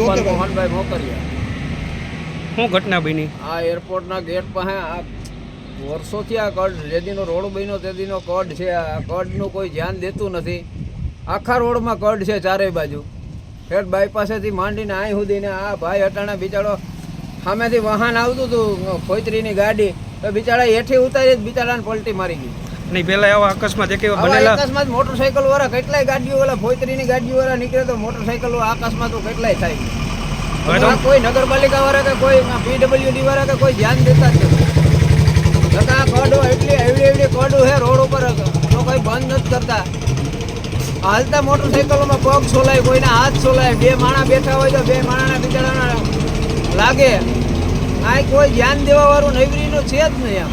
ગોપાલ મોહનભાઈ મોકરિયા શું ઘટના બની? આ એરપોર્ટના ગેટ પાસે આ વર્ષોથી આ કડ જેદીનો રોડ બન્યો તેદીનો કડ છે. આ કડનું કોઈ ધ્યાન દેતું નથી. આખા રોડમાં કડ છે ચારેય બાજુ. હેઠ બાયપાસેથી માંડીને અહીં સુધીને આ ભાઈ અટાણા બિચારો સામેથી વાહન આવતું હતું ખોતરીની ગાડી. તો બિચારા હેઠી ઉતારી જ બિચારાને પલટી મારી ગઈ. નહીં પેલા આવા અકસ્માત એક એવા બનેલા. અકસ્માત મોટરસાઇકલ વાળા કેટલાય ગાડીઓ વાળા ની ગાડીઓ વાળા નીકળે તો મોટરસાઇકલ અકસ્માતો કેટલાય થાય. કોઈ નગરપાલિકા વાળા કે કોઈ પીડબ્લ્યુડી વાળા કે કોઈ ધ્યાન દેતા નથી. નકા કોડો એટલી એવડી એવડી કોડો છે રોડ ઉપર તો કોઈ બંધ નથી કરતા. હાલતા મોટરસાઇકલોમાં પગ સોલાય કોઈના હાથ સોલાય બે માણા બેઠા હોય તો બે માણાના બિચારાના લાગે. આ કોઈ ધ્યાન દેવા વાળું નૈવરીનું છે જ નહીં આમ